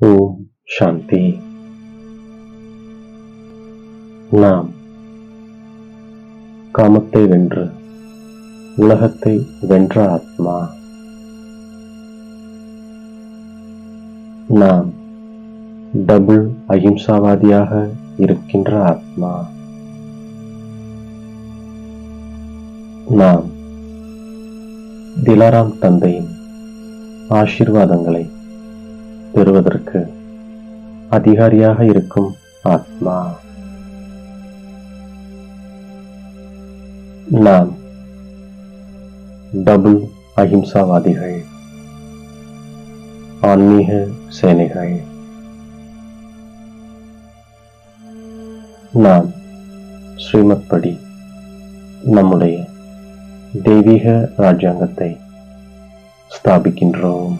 ஓம் சாந்தி. நாம் காமத்தை வென்று உலகத்தை வென்ற ஆத்மா நாம் டபுள் அகிம்சாவாதியாக இருக்கின்ற ஆத்மா நாம் திலாராம் தந்தையின் ஆசீர்வாதங்களை பெறுவதற்கு அதிகாரியாக இருக்கும் ஆத்மா. நாம் டபுள் அஹிம்சாவாதிகள் ஆன்மீக சேனைகள். நாம் ஸ்ரீமத் படி நம்முடைய தெய்வீக ராஜ்யாங்கத்தை ஸ்தாபிக்கின்றோம்.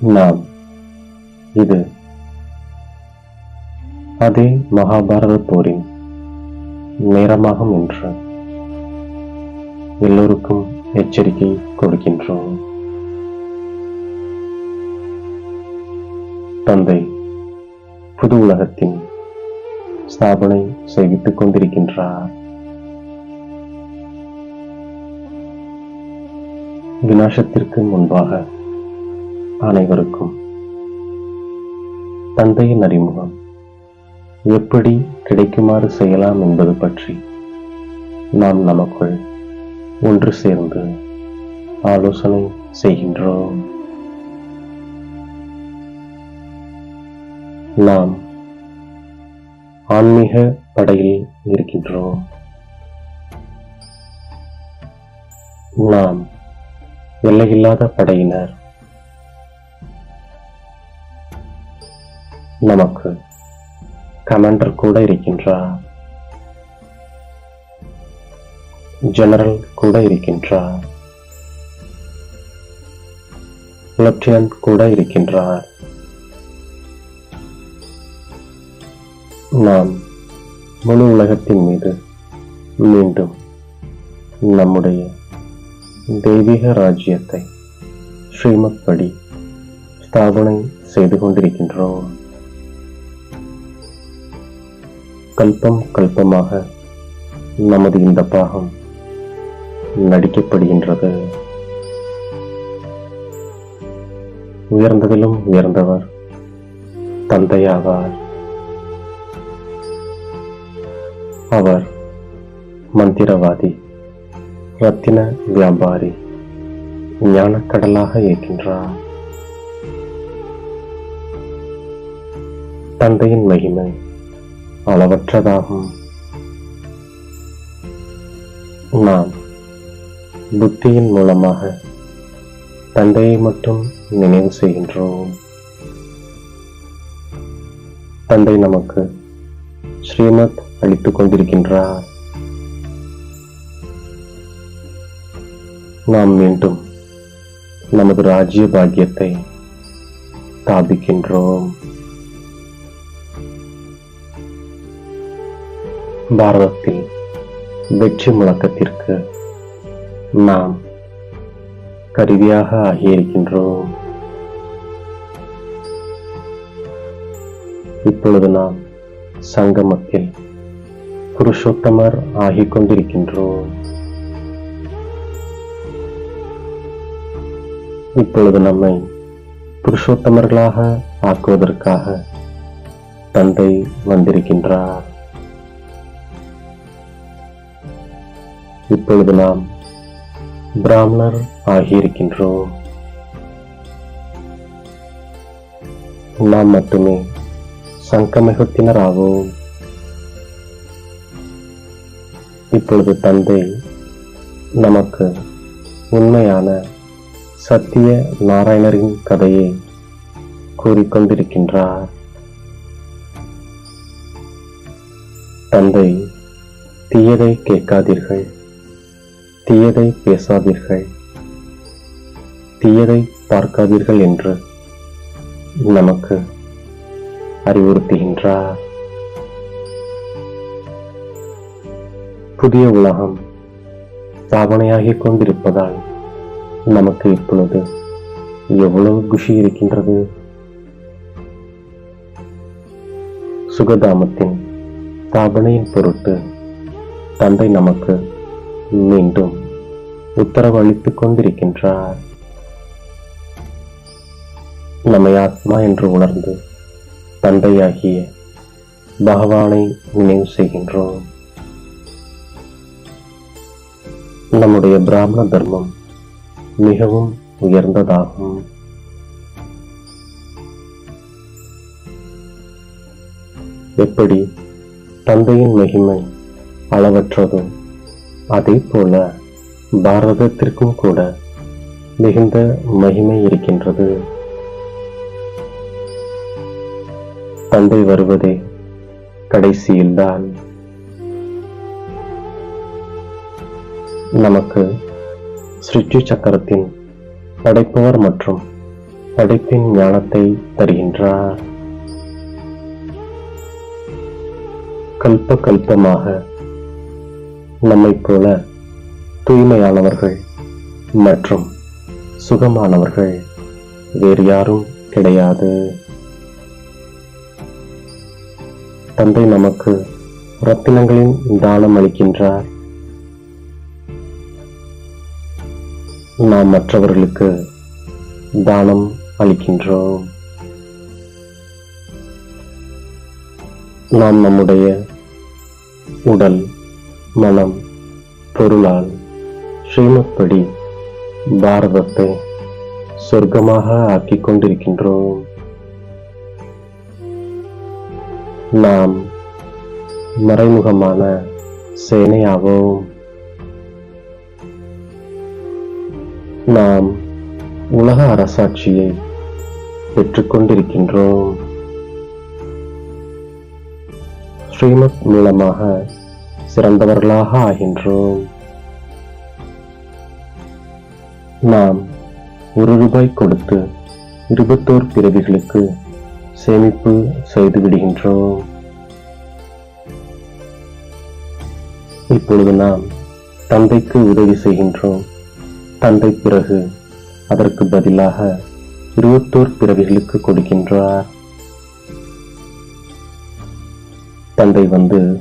நாம் இது அதே மகாபாரத போரின் நேரமாகும் என்று எல்லோருக்கும் எச்சரிக்கை கொடுக்கின்றோம். தந்தை புது உலகத்தின் ஸ்தாபனை செய்வித்துக் கொண்டிருக்கின்றார். விநாசத்திற்கு முன்பாக அனைவருக்கும் தந்தையின் அறிமுகம். எப்படி கிடைக்குமாறு செய்யலாம் என்பது பற்றி நாம் நமக்குள் ஒன்று சேர்ந்து ஆலோசனை செய்கின்றோம். நாம் ஆன்மீக படையில் இருக்கின்றோம். நாம் எல்லையில்லாத படையினர் நமக்கு கமாண்டர் கூட இருக்கின்றார். ஜெனரல் கூட இருக்கின்றார். லெப்டினன்ட் கூட இருக்கின்றார். நாம் முழு உலகத்தின் மீது மீண்டும் நம்முடைய தெய்வீக ராஜ்யத்தை ஸ்ரீமத் படி ஸ்தாபனை செய்து கொண்டிருக்கின்றோம். கல்பம் கல்பமாக நமது இந்த பாகம் நடிக்கப்படுகின்றது. உயர்ந்ததிலும் உயர்ந்தவர் தந்தையாவார். அவர் மந்திரவாதி ரத்தின வியாபாரி ஞானக்கடலாக இருக்கின்றார். தந்தையின் மகிமை அளவற்றதாகும். நாம் புத்தியின் மூலமாக தந்தையை மட்டும் நினைவு செய்கின்றோம். தந்தை நமக்கு ஸ்ரீமத் அளித்துக் கொண்டிருக்கின்றார். நாம் மீண்டும் நமது ராஜ்ய பாக்கியத்தை ஸ்தாபிக்கின்றோம். பாரதத்தில் வெற்றி முழக்கத்திற்கு நாம் கருவியாக ஆகியிருக்கின்றோம். இப்பொழுது நாம் சங்கமத்தில் புருஷோத்தமர் ஆகிக் கொண்டிருக்கின்றோம். இப்பொழுது நம்மை புருஷோத்தமர்களாக ஆக்குவதற்காக தந்தை வந்திருக்கின்றார். இப்பொழுது நாம் பிராமணர் ஆகியிருக்கின்றோம். நாம் மட்டுமே சங்கமிகத்தினர் ஆவோம் இப்பொழுது தந்தை நமக்கு உண்மையான சத்திய நாராயணரின் கதையை கூறிக்கொண்டிருக்கின்றார். தந்தை தீயதை கேட்காதீர்கள். தீயதை பேசாதீர்கள். தீயதை பார்க்காதீர்கள் என்று நமக்கு அறிவுறுத்துகின்றார். புதிய உலகம் ஸ்தாபனையாகிக் கொண்டிருப்பதால் நமக்கு இப்பொழுது எவ்வளவு குஷி இருக்கின்றது? சுகதாமத்தின் தாபனையின் பொருட்டு தந்தை நமக்கு மீண்டும் உத்தரவு அளித்துக் கொண்டிருக்கின்றார். நம்மை ஆத்மா என்று உணர்ந்து தந்தையாகிய பகவானை நினைவு செய்கின்றோம். நம்முடைய பிராமண தர்மம் மிகவும் உயர்ந்ததாகும். எப்படி தந்தையின் மகிமை அளவற்றதோ அதே போல பாரதத்திற்கும் கூட மிகுந்த மகிமை இருக்கின்றது. தந்தை வருவதே கடைசியில்தான். நமக்கு சிருஷ்டி சக்கரத்தின் படைப்பவர் மற்றும் படைப்பின் ஞானத்தை தருகின்றார். கல்ப கல்பமாக நம்மைப் போல தூய்மையானவர்கள் மற்றும் சுகமானவர்கள் வேறு யாரும் கிடையாது. தந்தை நமக்கு ரத்தினங்களின் தானம் அளிக்கின்றார். நாம் மற்றவர்களுக்கு தானம் அளிக்கின்றோம். நாம் நம்முடைய உடல் மனம் பொருளால் ஸ்ரீமத்படி பாரதத்தை சொர்க்கமாக ஆக்கிக் கொண்டிருக்கின்றோம். நாம் மறைமுகமான சேனையாவோம். நாம் உலக அரசாட்சியை பெற்றுக்கொண்டிருக்கின்றோம் ஸ்ரீமத் மூலமாக சிறந்தவர்களாக ஆகின்றோம். நாம் ஒரு ரூபாய் கொடுத்து இருபத்தோர் பிறவிகளுக்கு சேமிப்பு செய்து விடுகின்றோம். இப்பொழுது நாம் தந்தைக்கு உதவி செய்கின்றோம். தந்தை பிறகு அதற்கு பதிலாக இருபத்தோர் பிறவிகளுக்கு கொடுக்கின்றார். தந்தை வந்து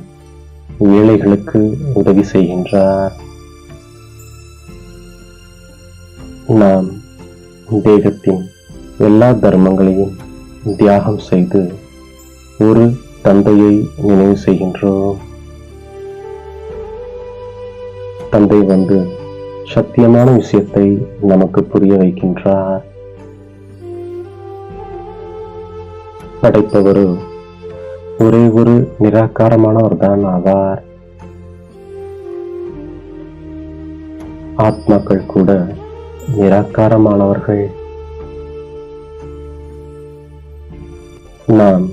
ஏழைகளுக்கு உதவி செய்கின்றார். நாம் தேகத்தின் எல்லா தர்மங்களையும் தியாகம் செய்து ஒரு தந்தையை நினைவு செய்கின்றோம். தந்தை வந்து சத்தியமான விஷயத்தை நமக்கு புரிய வைக்கின்றார். படைப்பவர் ஒரே ஒரு நிராகாரமானவர் தான் ஆவார். ஆத்மாக்கள் கூட நிராகாரமானவர்கள். நாம்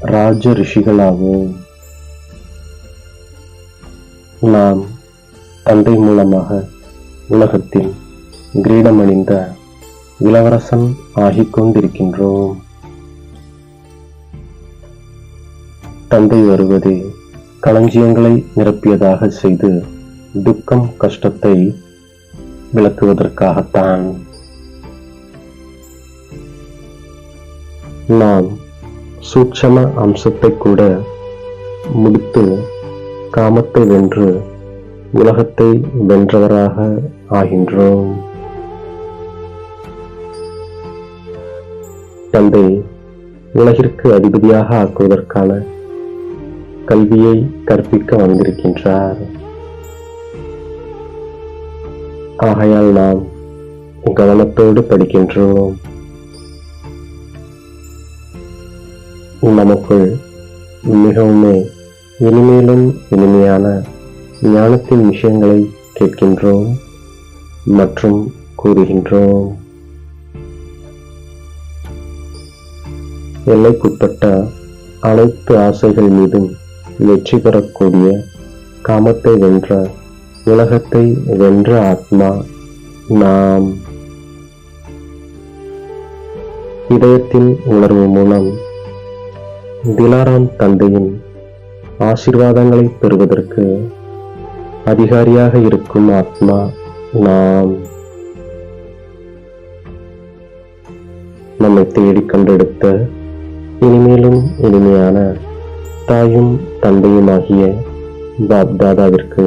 ராஜ ரிஷிகளாவோம். நாம் தந்தை மூலமாக உலகத்தில் கிரீடமணிந்த இளவரசன் ஆகிக் கொண்டிருக்கின்றோம். தந்தை வருவது களஞ்சியங்களை நிரப்பியதாக செய்து துக்கம் கஷ்டத்தை விளக்குவதற்காகத்தான். நாம் சூட்சம அம்சத்தை கூட முடித்து காமத்தை வென்று உலகத்தை வென்றவராக ஆகின்றோம். தந்தை உலகிற்கு அதிபதியாக ஆக்குவதற்கான கல்வியை கற்பிக்க வந்திருக்கின்றார். ஆகையால் நாம் கவனத்தோடு படிக்கின்றோம். நமக்குள் மிகவுமே இனிமேலும் இனிமையான ஞானத்தின் விஷயங்களை கேட்கின்றோம் மற்றும் கூறுகின்றோம். எல்லைக்குட்பட்ட அனைத்து ஆசைகள் மீதும் வெற்றி பெறக்கூடிய காமத்தை வென்ற உலகத்தை வென்ற ஆத்மா நாம். இதயத்தின் உணர்வு மூலம் திலாராம் தந்தையின் ஆசீர்வாதங்களை பெறுவதற்கு அதிகாரியாக இருக்கும் ஆத்மா நாம். நம்மை தேடி கண்டெடுத்த இனிமேலும் இனிமையான தாயும் தந்தையுமாகிய பாப்தாதாவிற்கு